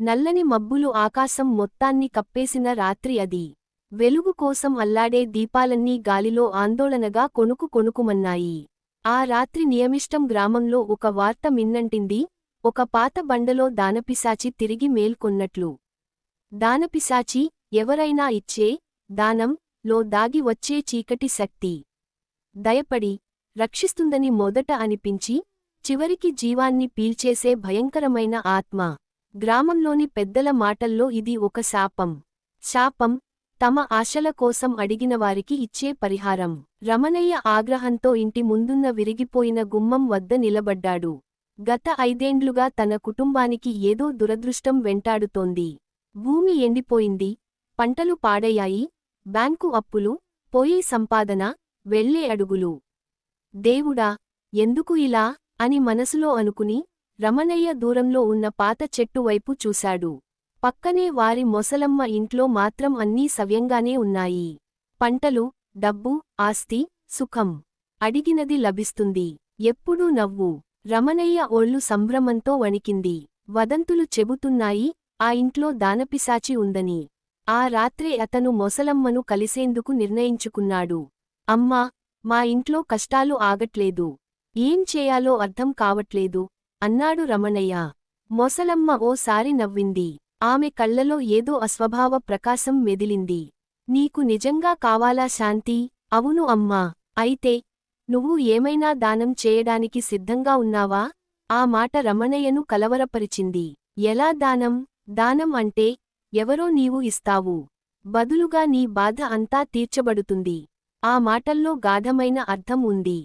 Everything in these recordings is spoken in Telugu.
నల్లని మబ్బులు ఆకాశం మొత్తాన్ని కప్పేసిన రాత్రి అది. వెలుగు కోసం అల్లాడే దీపాలన్నీ గాలిలో ఆందోళనగా కొనుకు కొనుకుమన్నాయి ఆ రాత్రి నియమిష్టం గ్రామంలో ఒక వార్త మిన్నంటింది. ఒక పాత బండలో దానపిశాచి తిరిగి మేల్కొన్నట్లు. దానపిశాచి ఎవరైనా ఇచ్చే దానం లో దాగి వచ్చే చీకటి శక్తి. దయపడి రక్షిస్తుందని మొదట అనిపించి చివరికి జీవాన్ని పీల్చేసే భయంకరమైన ఆత్మ. గ్రామంలోని పెద్దల మాటల్లో ఇది ఒక శాపం. శాపం తమ ఆశల కోసం అడిగినవారికి ఇచ్చే పరిహారం. రమణయ్య ఆగ్రహంతో ఇంటి ముందున్న విరిగిపోయిన గుమ్మం వద్ద నిలబడ్డాడు. గత ఐదేండ్లుగా తన కుటుంబానికి ఏదో దురదృష్టం వెంటాడుతోంది. భూమి ఎండిపోయింది పంటలు పాడయ్యాయి బ్యాంకు అప్పులు పోయే సంపాదన వెళ్ళే అడుగులు. దేవుడా ఎందుకు ఇలా అని మనసులో అనుకుని రమణయ్య దూరంలో ఉన్న పాత చెట్టు వైపు చూశాడు. పక్కనే వారి మొసలమ్మ ఇంట్లో మాత్రం అన్నీ సవ్యంగానే ఉన్నాయి. పంటలు డబ్బు ఆస్తి సుఖం. అడిగినది లభిస్తుంది. ఎప్పుడూ నవ్వు. రమణయ్య ఒళ్ళు సంభ్రమంతో వణికింది. వదంతులు చెబుతున్నాయి. ఆ ఇంట్లో దానపిశాచి ఉందని. ఆ రాత్రే అతను మొసలమ్మను కలిసేందుకు నిర్ణయించుకున్నాడు. అమ్మా మా ఇంట్లో కష్టాలు ఆగట్లేదు. ఏం చేయాలో అర్థం కావట్లేదు. అన్నాడు రమణయ్య. మొసలమ్మ ఓసారి నవ్వింది. ఆమె కళ్ళలో ఏదో అస్వభావ ప్రకాశం మెదిలింది. నీకు నిజంగా కావాలా శాంతి? అవును అమ్మా. అయితే నువ్వు ఏమైనా దానం చేయడానికి సిద్ధంగా ఉన్నావా ఆ మాట రమణయ్యను కలవరపరిచింది. ఎలా దానం? దానం అంటే ఎవరో నీవు ఇస్తావు. బదులుగా నీ బాధ అంతా తీర్చబడుతుంది ఆ మాటల్లో గాఢమైన అర్థం ఉంది.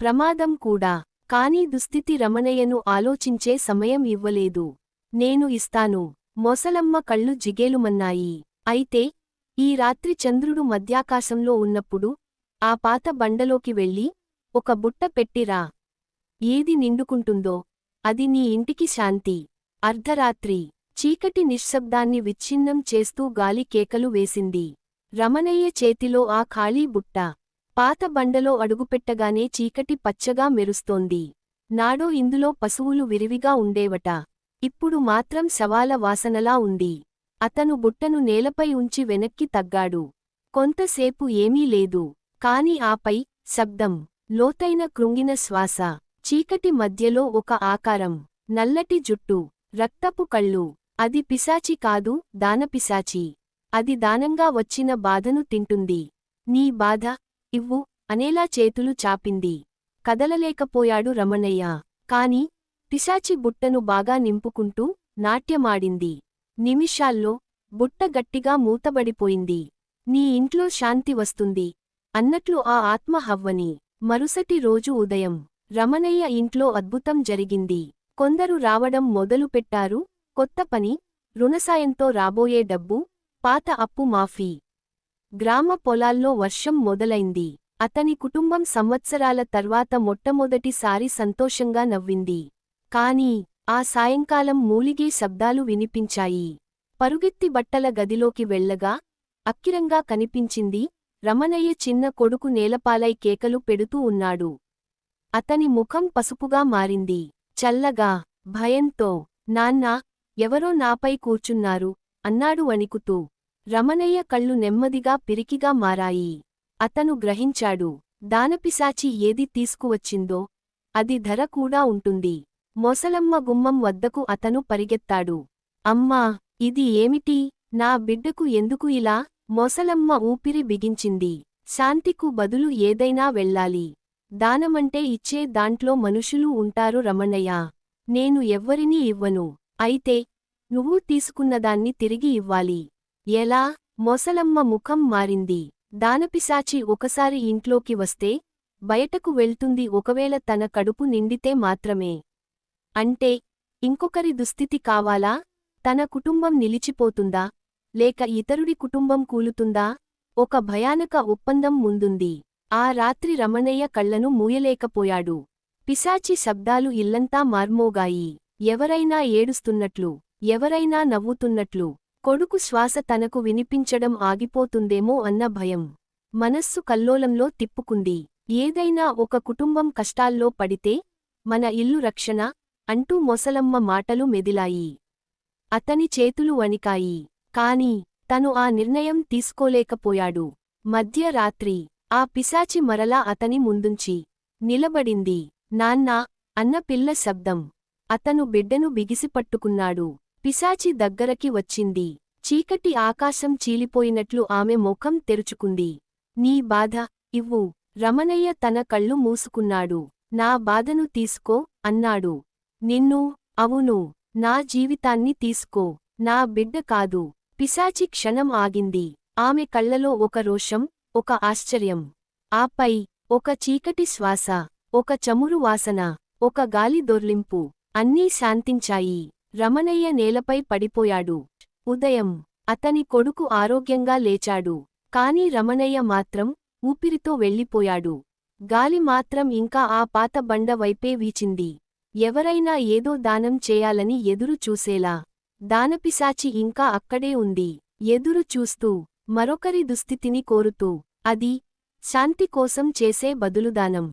ప్రమాదం కూడా. కాని దుస్థితి రమణయ్యను ఆలోచించే సమయం ఇవ్వలేదు. నేను ఇస్తాను. మొసలమ్మ కళ్ళు జిగేలుమన్నాయి. అయితే ఈ రాత్రి చంద్రుడు మధ్యాకాశంలో ఉన్నప్పుడు ఆ పాత బండలోకి వెళ్ళి ఒక బుట్ట పెట్టిరా. ఏది నిండుకుంటుందో అది నీ ఇంటికి శాంతి. అర్ధరాత్రి. చీకటి నిశ్శబ్దాన్ని విచ్ఛిన్నం చేస్తూ గాలి కేకలు వేసింది. రమణయ్య చేతిలో ఆ ఖాళీ బుట్ట పాత బండలో అడుగుపెట్టగానే చీకటి పచ్చగా మెరుస్తోంది. నాడో ఇందులో పశువులు విరివిగా ఉండేవట. ఇప్పుడు మాత్రం శవాల వాసనలా ఉంది. అతను బుట్టను నేలపై ఉంచి వెనక్కి తగ్గాడు. కొంతసేపు ఏమీ లేదు. కాని ఆపై శబ్దం లోతైన కృంగిన శ్వాస చీకటి మధ్యలో ఒక ఆకారం నల్లటి జుట్టు రక్తపు కళ్ళు. అది పిశాచి కాదు దానపిశాచి. అది దానంగా వచ్చిన బాధను తింటుంది. నీ బాధ? ఇవ్వు అనేలా చేతులు చాపింది. కదలలేకపోయాడు రమణయ్య. కాని పిశాచి బుట్టను బాగా నింపుకుంటూ నాట్యమాడింది. నిమిషాల్లో బుట్ట గట్టిగా మూతబడిపోయింది. నీ ఇంట్లో శాంతి వస్తుంది. అన్నట్లు ఆ ఆత్మ హవ్వని మరుసటి రోజు ఉదయం రమణయ్య ఇంట్లో అద్భుతం జరిగింది. కొందరు రావడం మొదలుపెట్టారు కొత్త పని రుణసాయంతో రాబోయే డబ్బు పాత అప్పు మాఫీ. గ్రామ పొలాల్లో వర్షం మొదలైంది. అతని కుటుంబం సంవత్సరాల తర్వాత మొట్టమొదటిసారి సంతోషంగా నవ్వింది. కాని ఆ సాయంకాలం మూలిగే శబ్దాలు వినిపించాయి. పరుగెత్తి బట్టల గదిలోకి వెళ్ళగా అక్కిరంగా కనిపించింది రమణయ్య చిన్న కొడుకు నేలపాలై కేకలు పెడుతూ ఉన్నాడు. అతని ముఖం పసుపుగా మారింది. చల్లగా భయంతో నాన్నా ఎవరో నాపై కూర్చున్నారు అన్నాడు వణికుతూ. రమణయ్య కళ్ళు నెమ్మదిగా పిరికిగా మారాయి. అతను గ్రహించాడు దానపిశాచి ఏది తీసుకువచ్చిందో అది ధర కూడా ఉంటుంది. మొసలమ్మ గుమ్మం వద్దకు అతను పరిగెత్తాడు. అమ్మా ఇది ఏమిటి? నా బిడ్డకు ఎందుకు ఇలా? మొసలమ్మ ఊపిరి బిగించింది. శాంతికు బదులు ఏదైనా వెళ్ళాలి. దానమంటే ఇచ్చే దాంట్లో మనుషులు ఉంటారు రమణయ్య. నేను ఎవ్వరినీ ఇవ్వను. అయితే నువ్వు తీసుకున్నదాన్ని తిరిగి ఇవ్వాలి. ఎలా? మొసలమ్మ ముఖం మారింది. దానపిశాచి ఒకసారి ఇంట్లోకి వస్తే బయటకు వెళ్తుంది ఒకవేళ తన కడుపు నిండితే మాత్రమే. అంటే ఇంకొకరి దుస్థితి కావాలా? తన కుటుంబం నిలిచిపోతుందా? లేక ఇతరుడి కుటుంబం కూలుతుందా? ఒక భయానక ఒప్పందం ముందుంది. ఆ రాత్రి రమణయ్య కళ్ళను మూయలేకపోయాడు. పిశాచి శబ్దాలు ఇల్లంతా మార్మోగాయి. ఎవరైనా ఏడుస్తున్నట్లు ఎవరైనా నవ్వుతున్నట్లు కొడుకు శ్వాస తనకు వినిపించడం ఆగిపోతుందేమో అన్న భయం. మనస్సు కల్లోలంలో తిప్పుకుంది. ఏదైనా ఒక కుటుంబం కష్టాల్లో పడితే మన ఇల్లు రక్షణ అంటూ మొసలమ్మ మాటలు మెదిలాయి. అతని చేతులు వణికాయి. కాని తను ఆ నిర్ణయం తీసుకోలేకపోయాడు. మధ్యరాత్రి ఆ పిశాచి మరలా అతని ముందుంచి నిలబడింది. నాన్నా అన్న పిల్ల శబ్దం. అతను బిడ్డను బిగిసిపట్టుకున్నాడు. పిశాచి దగ్గరకి వచ్చింది. చీకటి ఆకాశం చీలిపోయినట్లు ఆమె ముఖం తెరుచుకుంది. నీ బాధ ఇవ్వు. రమణయ్య తన కళ్ళు మూసుకున్నాడు. నా బాధను తీసుకో అన్నాడు. నిన్ను అవును. నా జీవితాన్ని తీసుకో. నా బిడ్డ కాదు. పిశాచి క్షణం ఆగింది. ఆమె కళ్ళలో ఒక రోషం ఒక ఆశ్చర్యం. ఆపై ఒక చీకటి శ్వాస ఒక చమురు వాసన ఒక గాలి దొర్లింపు. అన్నీ శాంతించాయి. రమణయ్య నేలపై పడిపోయాడు. ఉదయం అతని కొడుకు ఆరోగ్యంగా లేచాడు. కాని రమణయ్య మాత్రం ఊపిరితో వెళ్ళిపోయాడు. గాలి మాత్రం ఇంకా ఆ పాత బండ వైపే వీచింది. ఎవరైనా ఏదో దానం చేయాలని ఎదురు చూసేలా. దానపిశాచి ఇంకా అక్కడే ఉంది. ఎదురు చూస్తూ మరొకరి దుస్థితిని కోరుతూ అది శాంతి కోసం చేసే బదులుదానం.